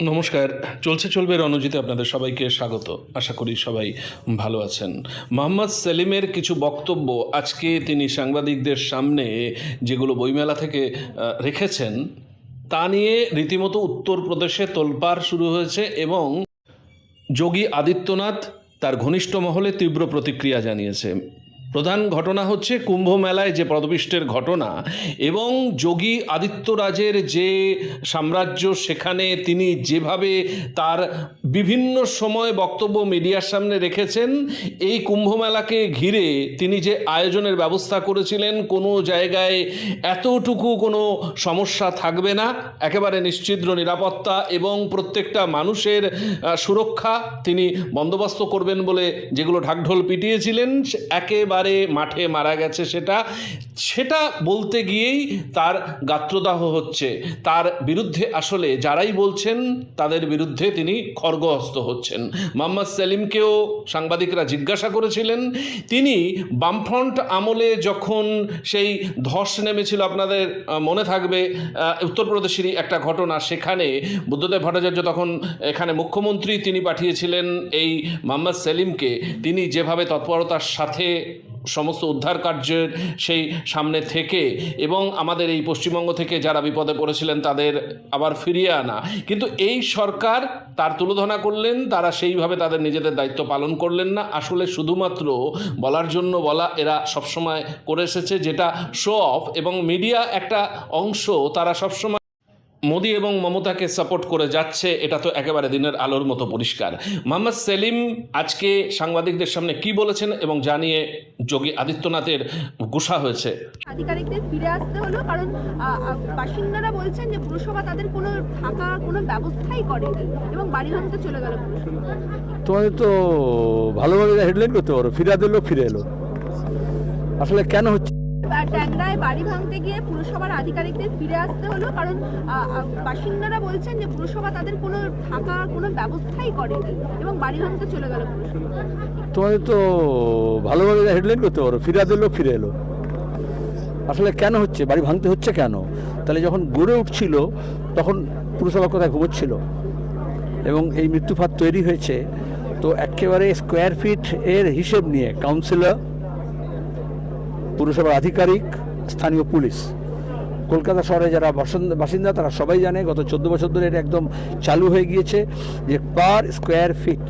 নমস্কার। চলছে, চলবে রণজিতে আপনাদের সবাইকে স্বাগত। আশা করি সবাই ভালো আছেন। মোহাম্মদ সেলিমের কিছু বক্তব্য আজকে তিনি সাংবাদিকদের সামনে যেগুলো বইমেলা থেকে রেখেছেন, তা নিয়ে রীতিমতো উত্তরপ্রদেশে তোলপাড় শুরু হয়েছে এবং যোগী আদিত্যনাথ তার ঘনিষ্ঠ মহলে তীব্র প্রতিক্রিয়া জানিয়েছে। প্রধান ঘটনা হচ্ছে কুম্ভ মেলায় যে পদপিষ্টের ঘটনা এবং যোগী আদিত্যরাজের যে সাম্রাজ্য, সেখানে তিনি যেভাবে তার বিভিন্ন সময় বক্তব্য মিডিয়ার সামনে রেখেছেন, এই কুম্ভ মেলাকে ঘিরে তিনি যে আয়োজনের ব্যবস্থা করেছিলেন, কোনো জায়গায় এতটুকু কোনো সমস্যা থাকবে না। একেবারে নিশ্চিদ্র নিরাপত্তা এবং প্রত্যেকটা মানুষের সুরক্ষা তিনি বন্দোবস্ত করবেন বলে যেগুলো ঢাকঢোল পিটিয়েছিলেন, সে একেবারে মাঠে মারা গেছে সেটা সেটা বলতে গিয়েই তার গাত্রদাহ হচ্ছে। তার বিরুদ্ধে আসলে যারাই বলছেন, তাদের বিরুদ্ধে তিনি খর্গহস্ত হচ্ছেন। মোহাম্মদ সেলিমকেও সাংবাদিকরা জিজ্ঞাসা করেছিলেন, তিনি বামফ্রন্ট আমলে যখন সেই ধস নেমেছিল, আপনাদের মনে থাকবে উত্তরপ্রদেশেরই একটা ঘটনা, সেখানে বুদ্ধদেব ভট্টাচার্য তখন এখানে মুখ্যমন্ত্রী তিনি পাঠিয়েছিলেন এই মোহাম্মদ সেলিমকে। তিনি যেভাবে তৎপরতার সাথে সমস্ত উদ্ধার কার্যের সেই সামনে থেকে এবং আমাদের এই পশ্চিমবঙ্গ থেকে যারা বিপদে পড়েছিলেন তাদের আবার ফিরিয়ে আনা। কিন্তু এই সরকার তার তুলোধনা করলেন, তারা সেইভাবে তাদের নিজেদের দায়িত্ব পালন করলেন না। আসলে শুধুমাত্র বলার জন্য বলা, এরা সবসময় করে এসেছে যেটা শো অফ এবং মিডিয়া একটা অংশ, তারা সবসময় মোদি এবং মমতাকে সাপোর্ট করে যাচ্ছে এটা তো একেবারে দিনের আলোর মতো পরিষ্কার। মোহাম্মদ সেলিম আজকে সাংবাদিকদের সামনে কি বলেছেন এবং জানিয়ে যোগী আদিত্যনাথের গুসা হয়েছে? আধিকারিকদের ফিরে আসতে হলো কারণ বাসিন্দারা বলছেন যে পুরসভা তাদের কোনো থাকার কোনো ব্যবস্থাই করেনি এবং বাড়ি ভাঙতে চলে গেল তোমাদের তো ভালোভাবে হেডলাইন করতে পারো ফিরাদের লোক ফিরে এলো। আসলে কেন হচ্ছে? ট্যাংরায় বাড়ি ভাঙতে গিয়ে পুরসভার আধিকারিকদের ফিরে আসতে হলো, কারণ বাসিন্দারা বলছেন যে পুরসভা তাদের কোনো থাকার কোনো ব্যবস্থাই করেনি এবং বাড়ি ভাঙতে চলে গেল পুরসভা। তোমাদের তো ভালোভাবে হেডলাইন করতে পারো ফিরাদের লোক ফিরে এলো। আসলে কেন হচ্ছে? বাড়ি ভাঙতে হচ্ছে কেন? তাহলে যখন গড়ে উঠছিল, তখন পুরসভা কোথায় ঘুমোচ্ছিল? এবং এই মৃত্যুফাত তৈরি হয়েছে, তো একেবারে স্কোয়ার ফিট এর হিসেব নিয়ে কাউন্সিলর পুরসভার আধিকারিক, স্থানীয় পুলিশ। কলকাতা শহরে যারা বাসিন্দা, তারা সবাই জানে গত চোদ্দ বছর ধরে এটা একদম চালু হয়ে গিয়েছে যে পার স্কোয়ার ফিট।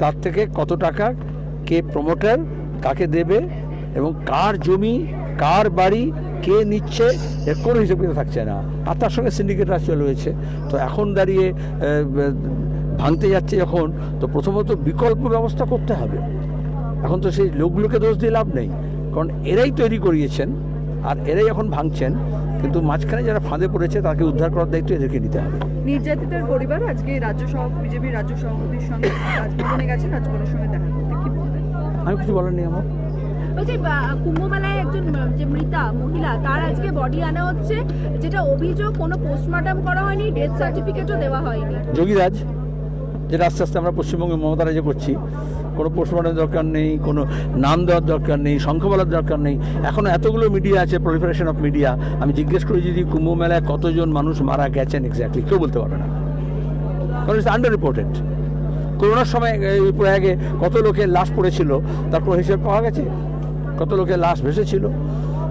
তার থেকে কত টাকা, কে প্রমোটার, কাকে দেবে এবং কার জমি, কার বাড়ি, কে নিচ্ছে, এর কোনো হিসেব কিন্তু থাকছে না। আর তার সঙ্গে সিন্ডিকেট রাজ চালু হয়েছে। তো এখন দাঁড়িয়ে ভাঙতে যাচ্ছে যখন, তো প্রথমত বিকল্প ব্যবস্থা করতে হবে। এখন তো সেই লোকগুলোকে দোষ দিয়ে লাভ নেই। কারণ এরাই তৈরি করিয়েছেন আর এরাই এখন ভাঙছেন। কিন্তু মাঝখানে যারা ফাঁদে পড়েছে তাকে উদ্ধার করার দায়িত্ব এদেরকে নিতে হবে। নির্যাতিতার পরিবার আজকে রাজ্য সহ বিজেপির রাজ্য সভাপতির সঙ্গে রাজভবনে গেছে রাজভবনের সঙ্গে দেখা করতে। কি বলবেন? আমি কিছু বলার নেই আমার। বলছি কুম্ভমেলায় একজন যে মৃতা মহিলা তার আজকে বডি আনা হচ্ছে যেটা অভিযোগ কোনো পোস্টমর্টম করা হয়নি ডেথ সার্টিফিকেটও দেওয়া হয়নি। যোগীরাজ? যেটা আস্তে আস্তে আমরা পশ্চিমবঙ্গে মমতা রাজ্যে করছি, কোনো পোস্টমর্টমের দরকার নেই, কোনো নাম দেওয়ার দরকার নেই সংখ্যা বলার দরকার নেই। এখন এতগুলো মিডিয়া আছে প্রলিফারেশন অফ মিডিয়া আমি জিজ্ঞেস করি যদি কুম্ভ মেলায় কতজন মানুষ মারা গেছেন এক্স্যাক্টলি কেউ বলতে পারবে না। কারণ ইটস আন্ডার রিপোর্টেড করোনার সময় প্রয়াগে কত লোকের লাশ পড়েছিল তার কোনো হিসেব পাওয়া গেছে? কত লোকের লাশ ভেসেছিল?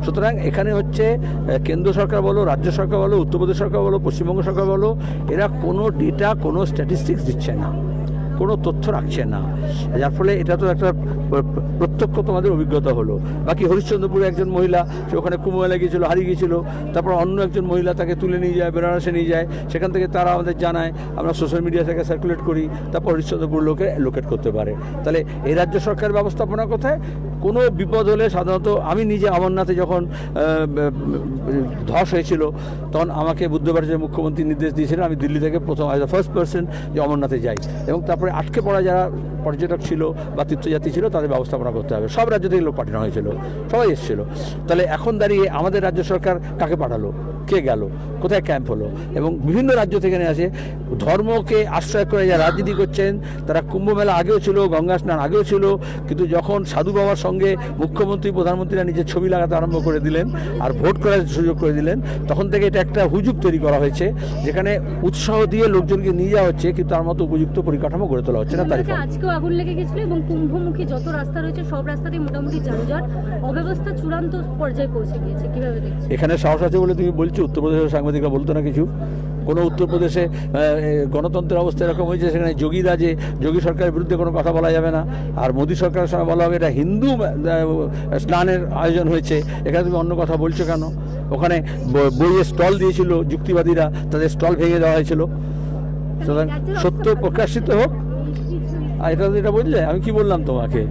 সুতরাং এখানে হচ্ছে কেন্দ্র সরকার বলো, রাজ্য সরকার বলো, উত্তরপ্রদেশ সরকার বলো, পশ্চিমবঙ্গ সরকার বলো, এরা কোনো ডেটা কোনো স্ট্যাটিস্টিক্স দিচ্ছে না। কোনো তথ্য রাখছে না। যার ফলে এটা তো একটা প্র- প্র- প্রত্যক্ষ তোমাদের অভিজ্ঞতা হলো। বাকি হরিশ্চন্দ্রপুরে একজন মহিলা, সে ওখানে কুম্ভমেলা গিয়েছিল, হারিয়ে গিয়েছিল। তারপর অন্য একজন মহিলা তাকে তুলে নিয়ে যায়, বেনারসে নিয়ে যায়। সেখান থেকে তারা আমাদের জানায়, আমরা সোশ্যাল মিডিয়া থেকে সার্কুলেট করি। তারপর হরিশ্চন্দ্রপুর লোকে লোকেট করতে পারে। তাহলে এই রাজ্য সরকারের ব্যবস্থাপনা কোথায়? কোনো বিপদ হলে সাধারণত আমি নিজে অমরনাথে যখন ধস হয়েছিল, তখন আমাকে বুদ্ধবার যে মুখ্যমন্ত্রী নির্দেশ দিয়েছিলেন, আমি দিল্লি থেকে প্রথম অ্যাজ দ্য ফার্স্ট পার্সন যে অমরনাথে যাই। এবং তারপরে আটকে পড়া যারা পর্যটক ছিল বা তীর্থযাত্রী ছিল, তাদের ব্যবস্থাপনা করতে হবে। সব রাজ্য থেকে লোক পাঠানো হয়েছিল, সবাই এসেছিল। তাহলে এখন দাঁড়িয়ে আমাদের রাজ্য সরকার কাকে পাঠালো? কে গেল? কোথায় ক্যাম্প হলো? এবং বিভিন্ন রাজ্য থেকে নিয়ে আসে, ধর্মকে আশ্রয় করে যারা রাজনীতি করছেন, তারা কুম্ভমেলা আগেও ছিল, গঙ্গা স্নান আগেও ছিল, কিন্তু যখন সাধু বাবার সঙ্গে মুখ্যমন্ত্রী প্রধানমন্ত্রীরা নিজের ছবি লাগাতে আরম্ভ করে দিলেন আর ভোট করার সুযোগ করে দিলেন। তখন থেকে এটা একটা হুজুগ তৈরি করা হয়েছে যেখানে উৎসাহ দিয়ে লোকজনকে নিয়ে যাওয়া হচ্ছে কিন্তু তার মতো উপযুক্ত পরিকাঠামো গড়ে তোলা হচ্ছে না ফল। আজকেও আগুন লেগে গেছিল এবং কুম্ভমুখী যত রাস্তা রয়েছে সব রাস্তাতেই মোটামুটি যানজট অব্যবস্থা চূড়ান্ত পর্যায়ে পৌঁছে গিয়েছে। কীভাবে দেখছেন? এখানে সাহস আছে বলে তুমি বলছো উত্তরপ্রদেশের সাংবাদিকরা বলতো না কিছু? কোনো উত্তরপ্রদেশে গণতন্ত্রের অবস্থা এরকম হয়েছে, সেখানে যোগী রাজে, যোগী সরকারের বিরুদ্ধে কোনো কথা বলা যাবে না। আর মোদী সরকারের সঙ্গে বলা হবে, এটা হিন্দু স্নানের আয়োজন হয়েছে। এখানে তুমি অন্য কথা বলছো কেন? ওখানে বইয়ের স্টল দিয়েছিল যুক্তিবাদীরা, তাদের স্টল ভেঙে দেওয়া হয়েছিল। সুতরাং সত্য প্রকাশিত হোক। আর এটা এটা বুঝলে আমি কি বললাম তোমাকে?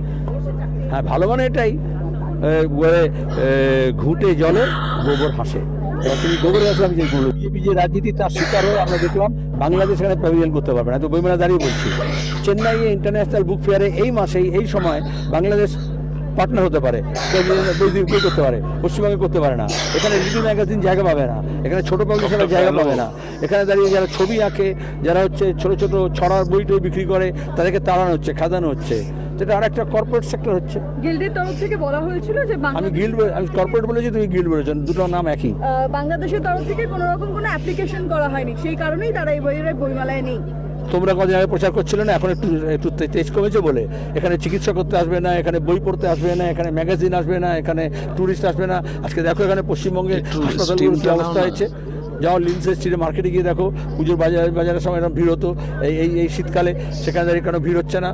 হ্যাঁ ভালো মানে এটাই। ঘুঁটে জলে গোবর হাসে এবার গোবরে আসলে যে বলব বিজেপি যে রাজনীতি তার শিকার হয়ে আমরা দেখলাম বাংলাদেশ এখানে প্যাভিলিয়ন করতে পারবে না। তো বইমেলা দাঁড়িয়ে বলছি চেন্নাইয়ে ইন্টারন্যাশনাল বুক ফেয়ারে এই মাসেই এই সময় বাংলাদেশ পার্টনার হতে পারে। করতে পারে পশ্চিমবঙ্গে করতে পারে না। এখানে রিডিং ম্যাগাজিন জায়গা পাবে না। এখানে ছোট পাবলিশাররা জায়গা পাবে না। এখানে দাঁড়িয়ে যারা ছবি আঁকে যারা হচ্ছে ছোট ছোট ছড়ার বই টই বিক্রি করে তাদেরকে তাড়ানো হচ্ছে খাদানো হচ্ছে। যেটা আর একটা কর্পোরেট সেক্টর হচ্ছে। গিল্ডের তরফ থেকে বলা হয়েছিল যে আমি গিল্ড আমি কর্পোরেট বলেছি তুমি গিল্ড বলেছ দুটো নাম একই। বাংলাদেশের তরফ থেকে কোনো রকম কোনো অ্যাপ্লিকেশন করা হয়নি। সেই কারণেই তারা এই বইয়ের বইমেলায় নেই। তোমরা কদিন আগে প্রচার করছিলে না এখন একটু একটু তেজ কমেছে বলে। এখানে চিকিৎসা করতে আসবে না এখানে বই পড়তে আসবে না এখানে ম্যাগাজিন আসবে না এখানে ট্যুরিস্ট আসবে না। আজকে দেখো এখানে পশ্চিমবঙ্গের একটু হাসপাতালগুলোর কি অবস্থা হয়েছে। যাও লিন্সের স্ট্রিটে মার্কেটে গিয়ে দেখো, পুজোর বাজার, বাজারের সময় এরকম ভিড় হতো। এই এই এই শীতকালে সেখানে দাঁড়িয়ে কেন ভিড় হচ্ছে না?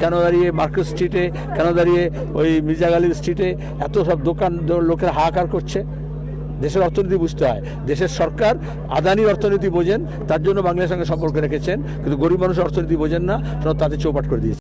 কেন দাঁড়িয়ে মার্কেট স্ট্রিটে কেন দাঁড়িয়ে ওই মির্জা গালির স্ট্রিটে এত সব দোকান, লোকের হাহাকার করছে? দেশের অর্থনীতি বুঝতে হয়। দেশের সরকার আদানির অর্থনীতি বোঝেন, তার জন্য বাংলাদেশের সঙ্গে সম্পর্ক রেখেছেন, কিন্তু গরিব মানুষের অর্থনীতি বোঝেন না তাতে চৌপাট করে দিয়েছে।